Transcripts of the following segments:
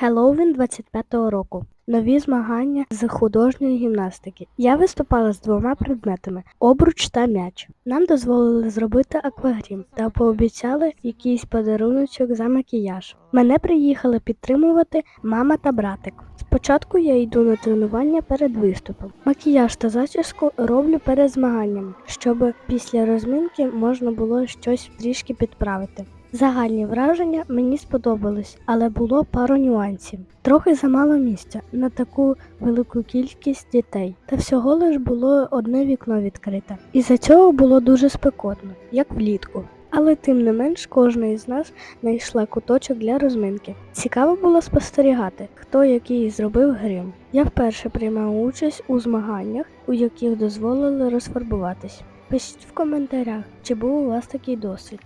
Хеллоуін 25-го року. Нові змагання з художньої гімнастики. Я виступала з двома предметами обруч та м'яч. Нам дозволили зробити аквагрім та пообіцяли якийсь подаруночок за макіяж. Мене приїхали підтримувати мама та братик. Спочатку я йду на тренування перед виступом. Макіяж та зачіску роблю перед змаганням, щоб після розминки можна було щось трішки підправити. Загальні враження мені сподобались, але було пару нюансів. Трохи замало місця на таку велику кількість дітей, та всього лиш було одне вікно відкрите. І за цього було дуже спекотно, як влітку. Але тим не менш кожна із нас знайшла куточок для розминки. Цікаво було спостерігати, хто який зробив грим. Я вперше приймав участь у змаганнях, у яких дозволили розфарбуватись. Пишіть в коментарях, чи був у вас такий досвід.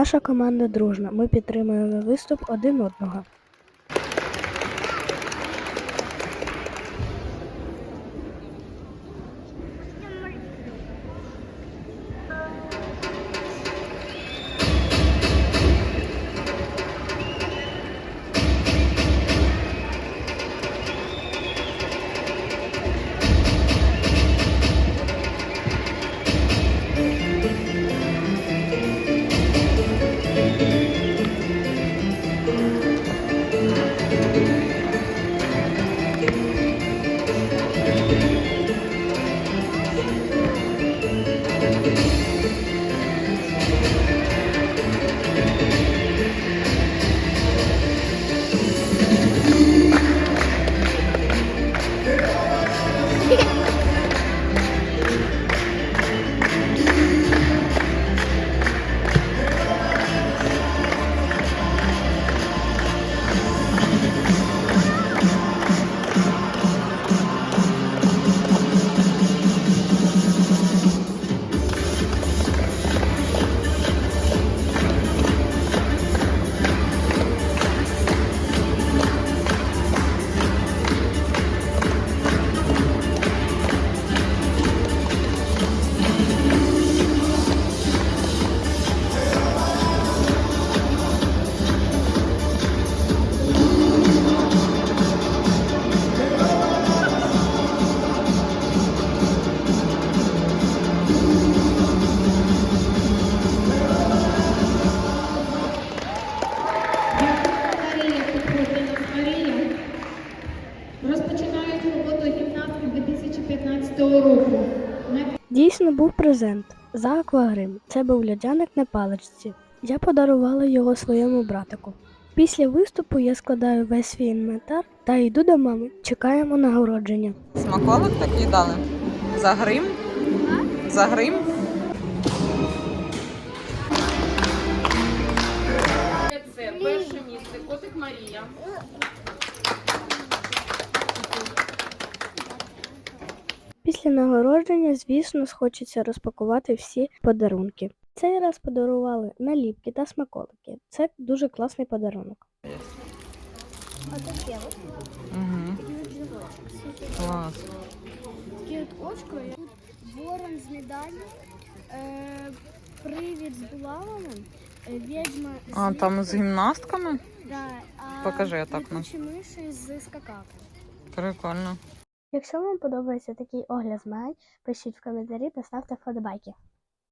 Наша команда дружна. Ми підтримуємо виступ один одного. 2015 року. Дійсно був презент за аквагрим. Це був льодяник на паличці. Я подарувала його своєму братику. Після виступу я складаю весь свій інвентар та йду до мами. Чекаємо нагородження. Смаколик такий дали. За грим. За грим. Це перше місце. Котик Марія. Після нагородження, звісно, схочеться розпакувати всі подарунки. Цей раз подарували наліпки та смаколики. Це дуже класний подарунок. Отаке от Угу. Клас. таке от очко, тут ворон з медаллю, е, привід з булавами, е, відьма з А там з гімнастками? да, а Покажи, я так, ну. летучі миші з скакалками. Прикольно. Якщо вам подобається такий огляд змагань, пишіть в коментарі та ставте вподобайки.